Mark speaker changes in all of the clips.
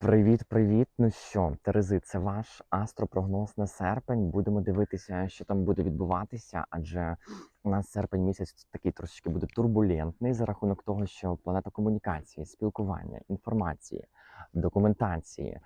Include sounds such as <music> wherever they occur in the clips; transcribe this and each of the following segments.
Speaker 1: Привіт-привіт! Ну що, Терези, це ваш астропрогноз на серпень. Будемо дивитися, що там буде відбуватися, адже у нас серпень місяць такий трошечки буде турбулентний за рахунок того, що планета комунікації, спілкування, інформації, документації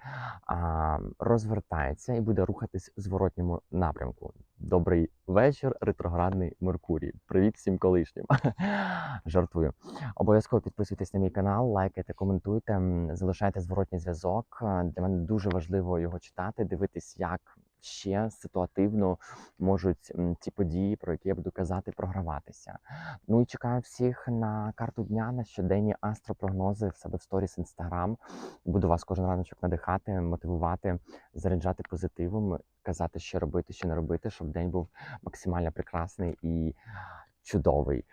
Speaker 1: а, розвертається і буде рухатись в зворотньому напрямку. Добрий вечір, ретроградний Меркурій. Привіт всім колишнім. <laughs> Жартую. Обов'язково підписуйтесь на мій канал, лайкайте, коментуйте, залишайте зворотній зв'язок. Для мене дуже важливо його читати, дивитись, як ще ситуативно можуть ті події, про які я буду казати, програватися. Ну і чекаю всіх на карту дня на щоденні астропрогнози в себе в сторіс інстаграм. Буду вас кожен раночок надихати, мотивувати, заряджати позитивом, казати, що робити, що не робити, щоб день був максимально прекрасний і чудовий.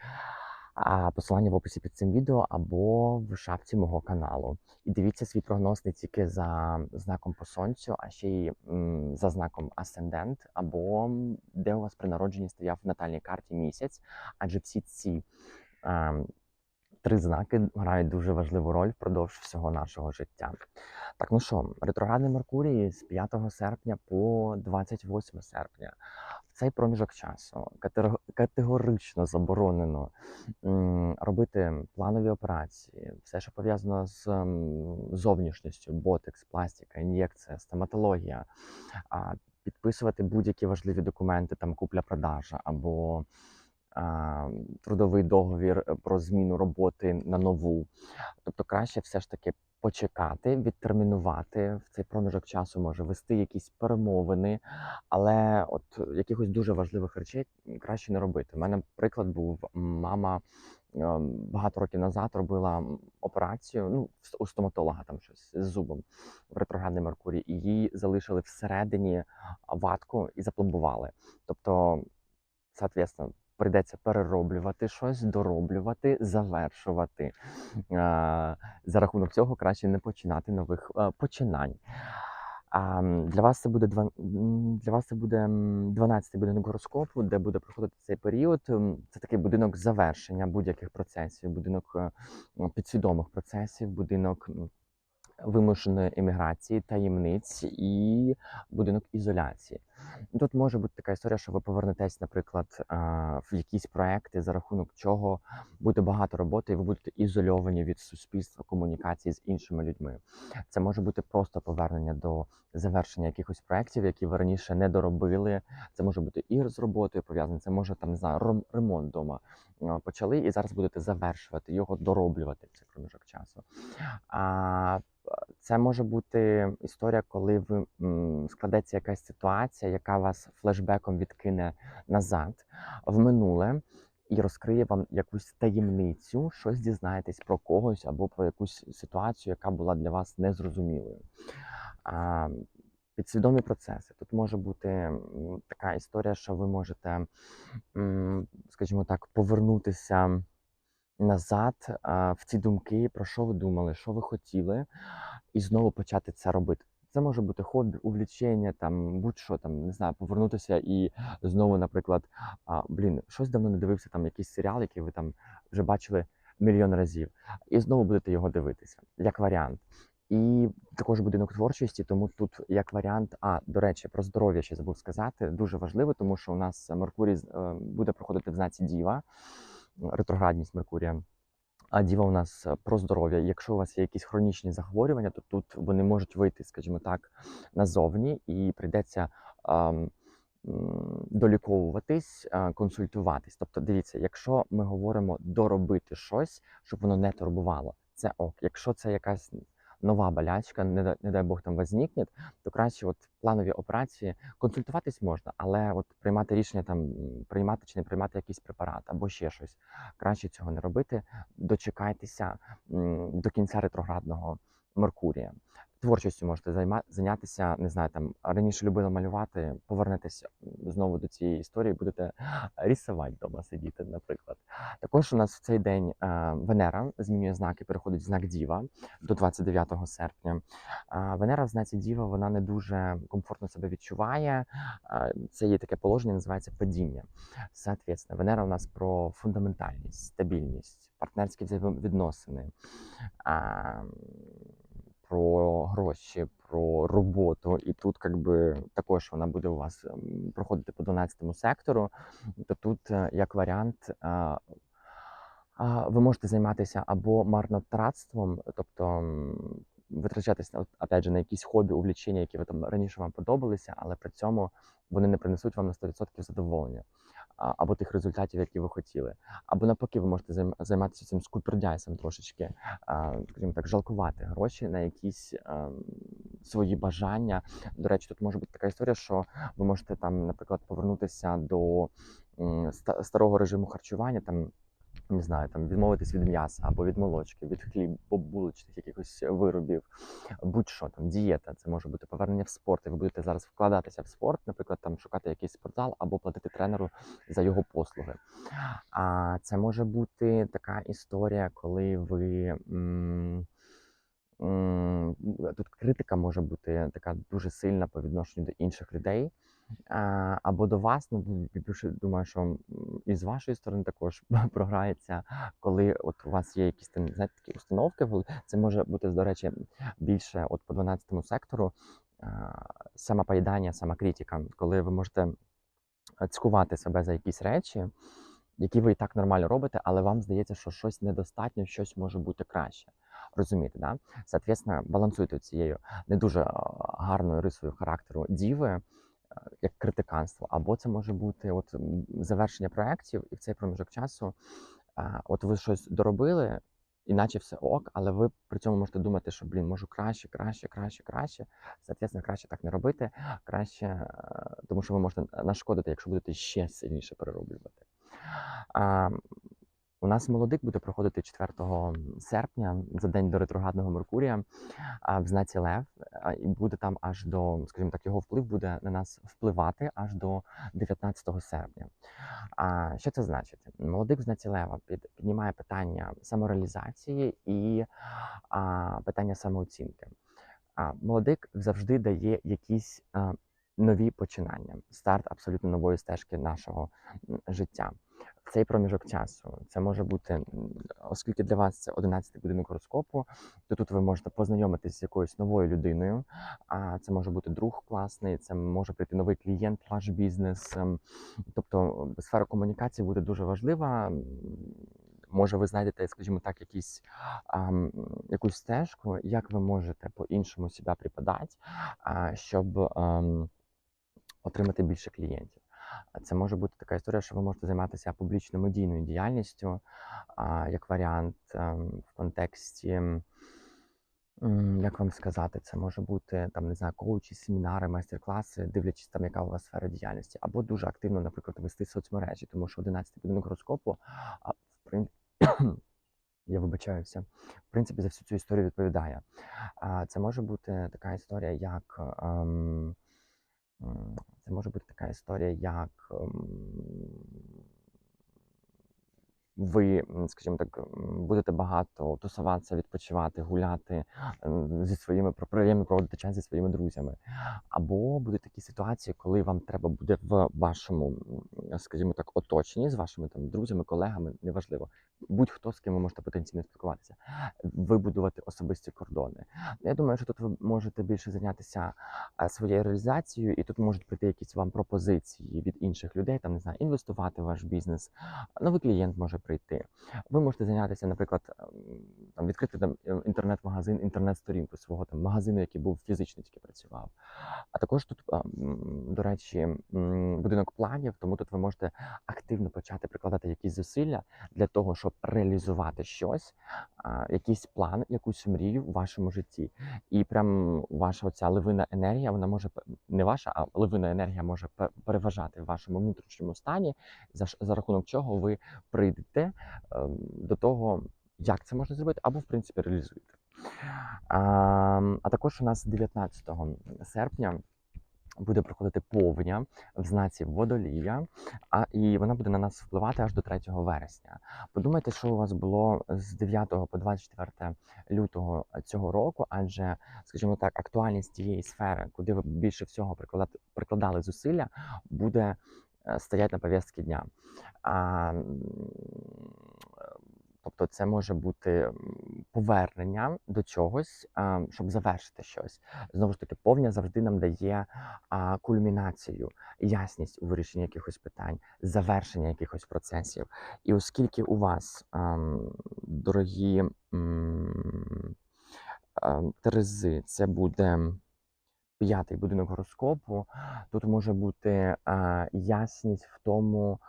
Speaker 1: А посилання в описі під цим відео або в шапці мого каналу. І дивіться свій прогноз не тільки за знаком по сонцю, а ще й за знаком асцендент, або де у вас при народженні стояв в натальній карті місяць, адже всі ці ем, три знаки грають дуже важливу роль впродовж всього нашого життя. Так, ну що, ретроградний Меркурій з 5 серпня по 28 серпня. В цей проміжок часу категорично заборонено робити планові операції, все, що пов'язано з зовнішністю, ботекс, пластика, ін'єкція, стоматологія, підписувати будь-які важливі документи, там купля-продажа або трудовий договір е, про зміну роботи на нову. Тобто краще все ж таки почекати, відтермінувати в цей проміжок часу може вести якісь перемовини, але от якихось дуже важливих речей краще не робити. У мене приклад був мама. е, Багато років назад робила операцію ну, у стоматолога там щось з зубом в ретроградний Меркурій, і її залишили всередині ватку і запломбували. Тобто, соответственно, прийдеться перероблювати щось, дороблювати, завершувати. За рахунок цього краще не починати нових е, починань. А, для вас це буде для вас це буде м, 12-й будинок гороскопу, де буде проходити цей період. Це такий будинок завершення будь-яких процесів, будинок е, підсвідомих процесів, будинок вимушеної еміграції, таємниць і будинок ізоляції. Тут може бути така історія, що ви повернетесь, наприклад, в якісь проекти, за рахунок чого буде багато роботи, і ви будете ізольовані від суспільства комунікації з іншими людьми. Це може бути просто повернення до завершення якихось проєктів, які ви раніше не доробили. Це може бути і з роботою пов'язане, це може там не знаю, ремонт вдома почали, і зараз будете завершувати його, дороблювати цей проміжок часу. А це може бути історія, коли ви складеться якась ситуація, яка вас флешбеком відкине назад в минуле і розкриє вам якусь таємницю, щось дізнаєтесь про когось або про якусь ситуацію, яка була для вас незрозумілою. А, Підсвідомі процеси. Тут може бути така історія, що ви можете, скажімо так, повернутися назад в ці думки, про що ви думали, що ви хотіли, і знову почати це робити. Це може бути хобі, увлічення, там будь-що там, не знаю, повернутися і знову, наприклад, а, блін, щось давно не дивився, там якийсь серіал, який ви там вже бачили мільйон разів, і знову будете його дивитися, як варіант. І також будинок творчості, тому тут як варіант. А до речі, про здоров'я ще забув сказати. Дуже важливо, тому що у нас Меркурій е, буде проходити в знаці Діва, ретроградність Меркурія. А діва у нас е, про здоров'я. Якщо у вас є якісь хронічні захворювання, то тут вони можуть вийти, скажімо так, назовні, і прийдеться ем, доліковуватись, е, консультуватись. Тобто, дивіться, якщо ми говоримо доробити щось, щоб воно не турбувало, це ок. Якщо це якась нова болячка, не, не дай Бог там возникне, то краще от планові операції консультуватись можна, але от приймати рішення там приймати чи не приймати якийсь препарат або ще щось. Краще цього не робити дочекайтеся до кінця ретроградного Меркурія. Творчістю можете займа- зайнятися, не знаю, там раніше любили малювати, повернетеся знову до цієї історії, будете рисувати вдома сидіти, наприклад. Також у нас в цей день е, Венера змінює знаки, переходить в знак Діва до 29 серпня. Е, Венера в знаці Діва вона не дуже комфортно себе відчуває. Е, Це є таке положення, називається падіння. Соответственно, Венера у нас про фундаментальність, стабільність, партнерські взаємовідносини, а, про гроші, про роботу, і тут как би, також вона буде у вас ем, проходити по 12 сектору, то тут е, як варіант. е, ви можете займатися або марнотратством, тобто на, опять же, на якісь хобі, увлічення, які ви там раніше вам подобалися, але при цьому вони не принесуть вам на 100% задоволення або тих результатів, які ви хотіли. Або навпаки, ви можете займатися цим скупердяйсом трошечки, скажімо так, жалкувати гроші на якісь ем, свої бажання. До речі, тут може бути така історія, що ви можете там, наприклад, повернутися до старого режиму харчування, там не знаю, там відмовитись від м'яса або від молочки, від хлібобулочних якихось виробів, будь-що там, дієта, це може бути повернення в спорт, і ви будете зараз вкладатися в спорт, наприклад, там шукати якийсь спортзал або платити тренеру за його послуги. А це може бути така історія, коли ви. м, Тут критика може бути така дуже сильна по відношенню до інших людей. Або до вас, ну думаю, що і з вашої сторони також <laughs> програється, коли от у вас є якісь знаєте, такі установки, це може бути, до речі, більше от по 12 сектору а, самопоїдання, самокритика, коли ви можете цькувати себе за якісь речі, які ви і так нормально робите, але вам здається, що щось недостатньо, щось може бути краще. Розумієте, да? Соответственно, балансуйте цією не дуже гарною рисою характеру діви, як критиканство, або це може бути от завершення проєктів, і в цей проміжок часу от ви щось доробили, іначе все ок, але ви при цьому можете думати, що блін, можу краще, краще, краще, краще. Соответственно, краще так не робити, краще, е, тому що ви можете нашкодити, якщо будете ще сильніше перероблювати. У нас молодик буде проходити 4 серпня за день до ретроградного Меркурія в знаці Лев, і буде там аж до, скажімо так, його вплив буде на нас впливати аж до 19 серпня. А що це значить? Молодик в знаці Лева під, піднімає питання самореалізації і а, питання самооцінки. А, молодик завжди дає якісь а, нові починання, старт абсолютно нової стежки нашого життя. Цей проміжок часу це може бути, оскільки для вас це 11 будинок гороскопу, то тут ви можете познайомитися з якоюсь новою людиною. А це може бути друг класний, це може прийти новий клієнт, ваш бізнес. ем, Тобто сфера комунікації буде дуже важлива. Може, ви знайдете, скажімо так, якісь, ам, якусь стежку, як ви можете по-іншому себе преподати, а, щоб ам, отримати більше клієнтів. Це може бути така історія, що ви можете займатися публічно-медійною діяльністю, як варіант ем, в контексті. Як вам сказати, це може бути там, не знаю, коучі, семінари, майстер-класи, дивлячись там, яка у вас сфера діяльності, або дуже активно, наприклад, вести соцмережі, тому що 11 будинок гороскопу, в прин... <coughs> я вибачаюся, в принципі, за всю цю історію відповідає. Це може бути така історія, як ем, це може бути така історія, як ем, ви, скажімо так, будете багато тусуватися, відпочивати, гуляти ем, зі своїми приємно проводити час зі своїми друзями. Або будуть такі ситуації, коли вам треба буде в вашому, скажімо так, оточенні з вашими там друзями, колегами, неважливо, будь-хто з ким ви можете потенційно спілкуватися, вибудувати особисті кордони. Я думаю, що тут ви можете більше зайнятися своєю реалізацією, і тут можуть прийти якісь вам пропозиції від інших людей, там не знаю, інвестувати в ваш бізнес, новий клієнт може прийти. Ви можете зайнятися, наприклад, ем, там відкрити там е, інтернет-магазин, інтернет-сторінку свого там магазину, який був фізично тільки працював. А також тут, до речі, будинок планів, тому тут ви можете активно почати прикладати якісь зусилля для того, щоб реалізувати щось, якийсь план, якусь мрію в вашому житті. І прям ваша оця ливина енергія, вона може не ваша, а ливина енергія може переважати в вашому внутрішньому стані, за, за рахунок чого ви прийдете ем, до того, як це можна зробити, або в принципі реалізуєте. А, а також у нас 19 серпня. Буде проходити повня в знаці водолія, а і вона буде на нас впливати аж до 3 вересня. Подумайте, що у вас було з 9 по 24 лютого цього року, адже, скажімо так, актуальність тієї сфери, куди ви більше всього прикладали зусилля, буде е, стоять на повістці дня. А, Тобто це може бути повернення до чогось, щоб завершити щось. Знову ж таки, повня завжди нам дає кульмінацію, ясність у вирішенні якихось питань, завершення якихось процесів. І оскільки у вас, дорогі Терези, це буде п'ятий будинок гороскопу, тут може бути ясність в тому,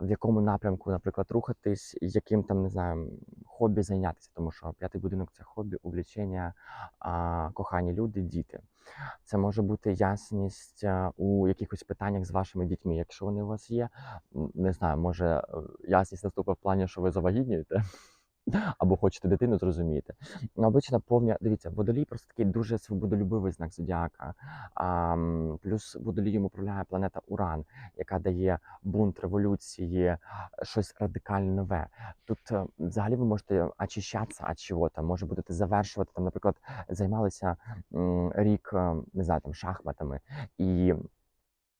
Speaker 1: в якому напрямку, наприклад, рухатись, яким там, не знаю, хобі зайнятися, тому що п'ятий будинок це хобі, увлічення, кохані люди, діти. Це може бути ясність у якихось питаннях з вашими дітьми, якщо вони у вас є. Не знаю, може е, ясність наступить в плані, що ви завагітнієте. <laughs> Або хочете дитину, зрозумієте. Ну, Обична повня, дивіться, водолій просто такий дуже свободолюбивий знак зодіака. А, плюс водолієм управляє планета Уран, яка дає бунт революції, щось радикально нове. Тут е, взагалі ви можете очищатися від чого-то, може будете завершувати там, наприклад, займалися рік, е, не знаю, там шахматами і.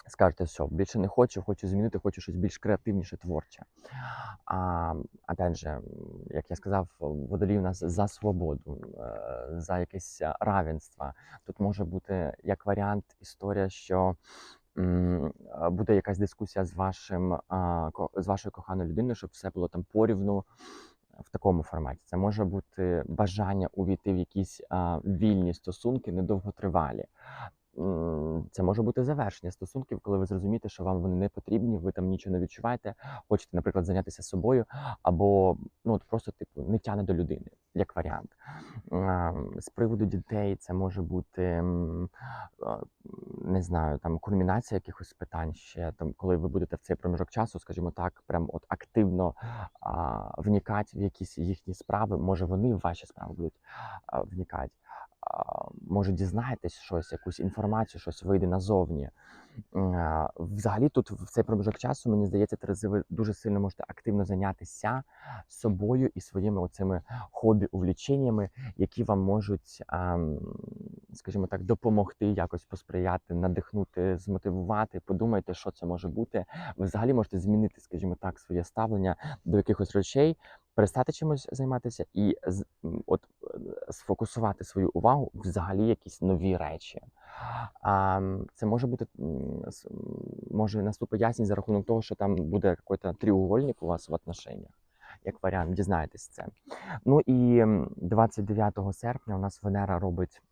Speaker 1: Скажете, все, більше не хочу, хочу змінити, хочу щось більш креативніше, творче. А, опять же, як я сказав, водолій у нас за свободу, е, за якесь равенство. Тут може бути як варіант історія, що буде якась дискусія з вашим з вашою коханою людиною, щоб все було там порівну в такому форматі. Це може бути бажання увійти в якісь вільні стосунки, недовготривалі. Це може бути завершення стосунків, коли ви зрозумієте, що вам вони не потрібні, ви там нічого не відчуваєте, хочете, наприклад, зайнятися собою, або ну от просто типу не тяне до людини, як варіант. З приводу дітей це може бути не знаю, там кульмінація якихось питань ще там, коли ви будете в цей проміжок часу, скажімо так, прям от активно вникати в якісь їхні справи. Може, вони в ваші справи будуть вникати. Може, дізнаєтесь щось, якусь інформацію, щось вийде назовні. Взагалі, тут в цей проміжок часу, мені здається, Терези, ви дуже сильно можете активно зайнятися собою і своїми оцими хобі, увліченнями, які вам можуть, скажімо так, допомогти якось посприяти, надихнути, змотивувати. Подумайте, що це може бути. Ви взагалі можете змінити, скажімо так, своє ставлення до якихось речей, перестати чимось займатися і от сфокусувати свою увагу взагалі якісь нові речі. А, це може бути може наступить ясність за рахунок того, що там буде якийсь тріугольник у вас в отношеннях. Як варіант, дізнаєтесь це. Ну і м, 29 серпня у нас Венера робить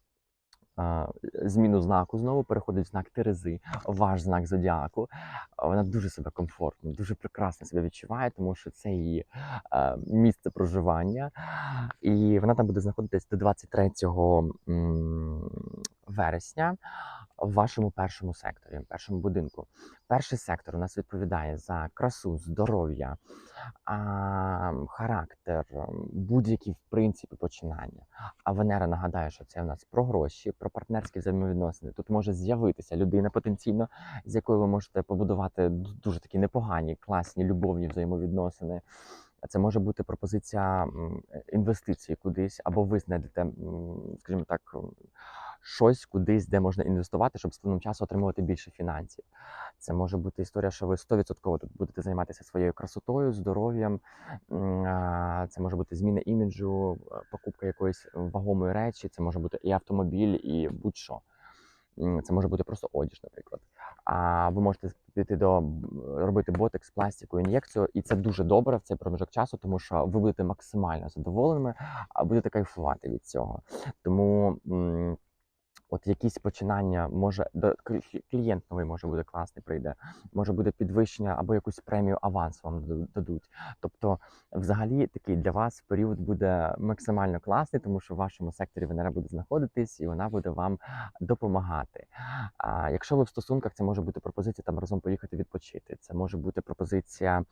Speaker 1: зміну знаку знову, переходить знак Терези, ваш знак зодіаку. Вона дуже себе комфортно, дуже прекрасно себе відчуває, тому що це її місце проживання. І вона там буде знаходитись до 23 м, вересня в вашому першому секторі, першому будинку. Перший сектор у нас відповідає за красу, здоров'я, характер, будь-які в принципі починання. А Венера нагадаю, що це у нас про гроші, про партнерські взаємовідносини. Тут може з'явитися людина потенційно, з якою ви можете побудувати дуже такі непогані, класні любовні взаємовідносини. Це може бути пропозиція інвестиції кудись, або ви знайдете, скажімо так, щось кудись, де можна інвестувати, щоб з плином часу отримувати більше фінансів. Це може бути історія, що ви 100% тут будете займатися своєю красотою, здоров'ям. Це може бути зміна іміджу, е, покупка якоїсь вагомої речі, це може бути і автомобіль, і будь-що. Це може бути просто одіж, наприклад. А ви можете піти до робити ботекс, пластику, ін'єкцію, і це дуже добре в цей проміжок часу, тому що ви будете максимально задоволеними, а будете кайфувати від цього. Тому. От якісь починання може до клієнт новий може бути класний, прийде, може буде підвищення або якусь премію аванс вам дадуть. Тобто, взагалі, такий для вас період буде максимально класний, тому що в вашому секторі Венера буде знаходитись і вона буде вам допомагати. А якщо ви в стосунках, це може бути пропозиція там разом поїхати відпочити. Це може бути пропозиція,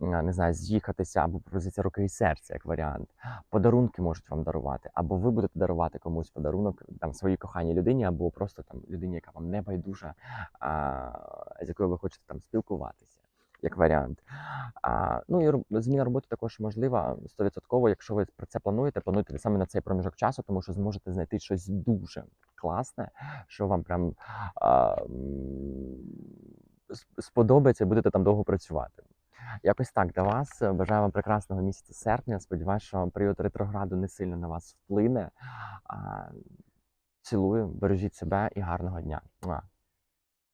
Speaker 1: не знаю, з'їхатися, або пропозиція руки і серця, як варіант. Подарунки можуть вам дарувати, або ви будете дарувати комусь подарунок там своїй коханій людині, або просто там людині, яка вам не байдужа, з якою ви хочете там спілкуватися. Як варіант. А, ну і зміна роботи також можлива 100%, якщо ви про це плануєте, плануйте саме на цей проміжок часу, тому що зможете знайти щось дуже класне, що вам прям а, сподобається, і будете там довго працювати. Якось так для вас. Бажаю вам прекрасного місяця серпня. Сподіваюся, що період ретрограду не сильно на вас вплине. А, Цілую, бережіть себе і гарного дня.